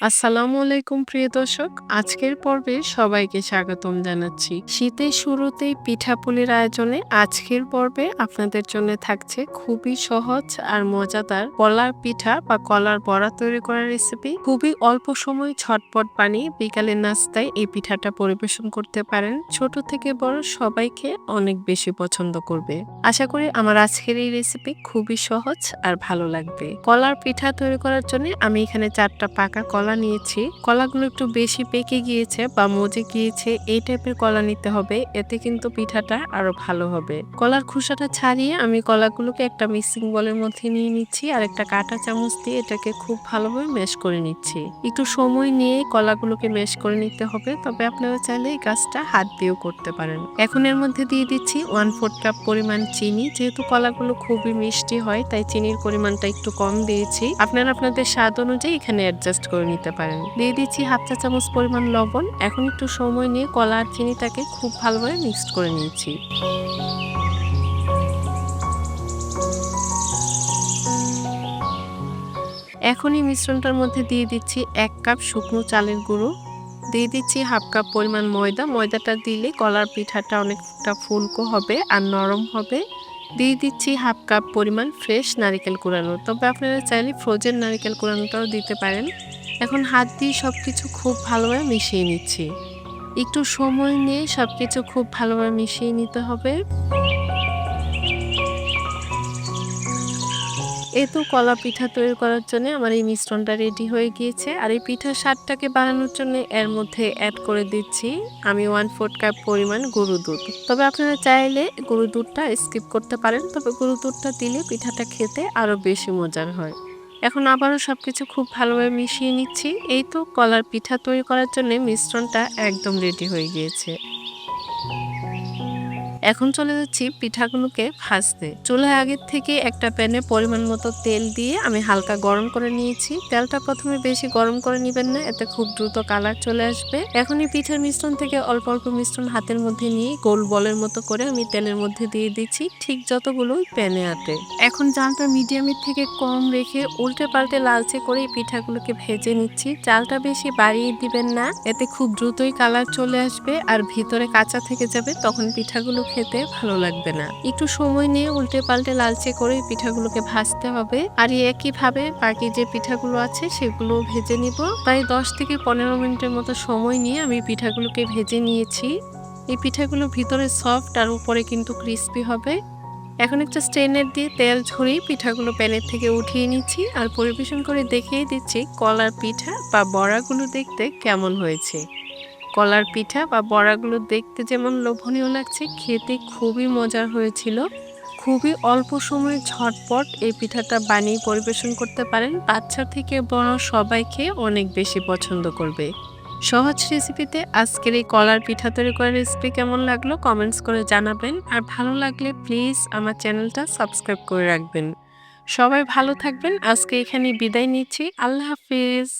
আসসালামু আলাইকুম, প্রিয় দর্শক। আজকের পর্বে সবাইকে স্বাগতম জানাচ্ছি। শীতের শুরুতেই পিঠাপুলির আয়োজনে আজকের পর্বে আপনাদের জন্য থাকছে খুবই সহজ আর মজাদার কলার পিঠা বা কলার বড়া তৈরি করার রেসিপি খুবই অল্প সময় ছটপট বানিয়ে বিকালে নাস্তায় এই পিঠাটা পরিবেশন করতে পারেন। ছোট থেকে বড় সবাইকে অনেক বেশি পছন্দ করবে। আশা করি আমার আজকের এই রেসিপি খুবই সহজ আর ভালো লাগবে। কলার পিঠা তৈরি করার জন্য আমি এখানে চারটা পাকা কলা কলা নিয়েছি। কলাগুলো একটু বেশি পেকে গিয়েছে বা মজে গিয়েছে, এই টাইপের কলা নিতে হবে। এতে কিন্তু পিঠাটা আরও ভালো হবে। কলার খোসাটা ছাড়িয়ে আমি কলাগুলোকে একটা মিক্সিং বলের মধ্যে নিয়ে নিচ্ছি আর একটা কাটা চামচ দিয়ে এটাকে খুব ভালোভাবে ম্যাশ করে নিচ্ছি। একটু সময় নিয়ে কলাগুলোকে ম্যাশ করে নিতে হবে, তবে আপনারা চাইলে এই কাজটা হাত দিয়েও করতে পারেন। এখন এর মধ্যে দিয়ে দিচ্ছি ওয়ান ফোর কাপ পরিমাণ চিনি। যেহেতু কলাগুলো খুবই মিষ্টি হয়, তাই চিনির পরিমাণটা একটু কম দিয়েছি। আপনারা আপনাদের স্বাদ অনুযায়ী এখানে অ্যাডজাস্ট করে নিতে পারেন। দিয়ে দিচ্ছি হাফ চা চামচ পরিমাণ লবণ। এখন একটু সময় নিয়ে কলা আর চিনিটাকে খুব ভালোভাবে মিক্সড করে নিয়েছি এখন এই মিশ্রণটার মধ্যে দিয়ে দিচ্ছি এক কাপ শুকনো চালের গুঁড়ো। দিয়ে দিচ্ছি হাফ কাপ পরিমাণ ময়দা। ময়দাটা দিলে কলার পিঠাটা অনেকটা ফুলকো হবে আর নরম হবে। দিয়ে দিচ্ছি হাফ কাপ পরিমাণ ফ্রেশ নারিকেল কুড়ানো। তবে আপনারা চাইলে ফ্রোজেন নারিকেল কুড়ানোটাও দিতে পারেন। এখন হাত দিয়ে সব কিছু খুব ভালোভাবে মিশিয়ে নিচ্ছি। একটু সময় নিয়ে সব কিছু খুব ভালোভাবে মিশিয়ে নিতে হবে। এই তো কলা পিঠা তৈরি করার জন্য আমার এই মিশ্রণটা রেডি হয়ে গিয়েছে। আর এই পিঠার স্বাদটাকে বাড়ানোর জন্য এর মধ্যে অ্যাড করে দিচ্ছি। আমি ওয়ান ফোর্থ কাপ পরিমাণ গরু দুধ। তবে আপনারা চাইলে গরু দুধটা স্কিপ করতে পারেন। তবে গরু দুধটা দিলে পিঠাটা খেতে আরও বেশি মজার হয়। এখন আবারও সব কিছু খুব ভালোভাবে মিশিয়ে নিচ্ছি। এই তো কলার পিঠা তৈরি করার জন্য মিশ্রণটা একদম রেডি হয়ে গিয়েছে। এখন চলে যাচ্ছি পিঠাগুলোকে ভাজতে। চুলায় আগের থেকে একটা প্যানে পরিমাণ মতো তেল দিয়ে আমি হালকা গরম করে নিয়েছি। তেলটা প্রথমে বেশি গরম করে নিবেন না, এতে খুব দ্রুত কালার চলে আসবে। এখন এই পিঠার মিশ্রণ থেকে অল্প অল্প মিশ্রণ হাতের মধ্যে নিয়ে গোল বলের মতো করে আমি তেলের মধ্যে দিয়ে দিচ্ছি ঠিক যতগুলো প্যানে আটে। এখন জালটা মিডিয়ামের থেকে কম রেখে উল্টে পাল্টে লালচে করে এই পিঠাগুলোকে ভেজে নিচ্ছি। চালটা বেশি বাড়িয়ে দিবেন না, এতে খুব দ্রুতই কালার চলে আসবে আর ভিতরে কাঁচা থেকে যাবে, তখন পিঠাগুলো খেতে ভালো লাগবে না। একটু সময় নিয়ে উল্টে পাল্টে লালচে করে পিঠাগুলোকে ভাজতে হবে। আর একই ভাবে বাকি যে পিঠাগুলো আছে সেগুলো ভেজে নিব। প্রায় দশ থেকে পনেরো মিনিটের মতো সময় নিয়ে আমি পিঠাগুলোকে ভেজে নিয়েছি। এই পিঠাগুলো ভিতরে সফট আর উপরে কিন্তু ক্রিস্পি হবে। এখন একটা স্ট্রেনের দিয়ে তেল ঝরিয়ে পিঠাগুলো প্যানের থেকে উঠিয়ে নিচ্ছি আর পরিবেশন করে দেখিয়ে দিচ্ছি কলার পিঠা বা বড়াগুলো দেখতে কেমন হয়েছে। কলার পিঠা বা বড়াগুলো দেখতে যেমন লোভনীয় লাগছে, খেতে খুবই মজার হয়েছিল। খুবই অল্প সময়ে ঝটপট এই পিঠাটা বানিয়ে পরিবেশন করতে পারেন। বাচ্চা থেকে বড় সবাই খেয়ে অনেক বেশি পছন্দ করবে। সহজ রেসিপিতে আজকের এই কলার পিঠা তৈরি করার রেসিপি কেমন লাগল কমেন্টস করে জানাবেন। আর ভালো লাগলে প্লিজ আমার চ্যানেলটা সাবস্ক্রাইব করে রাখবেন। সবাই ভালো থাকবেন। আজকে এখানে বিদায় নিচ্ছি। আল্লাহ হাফিজ।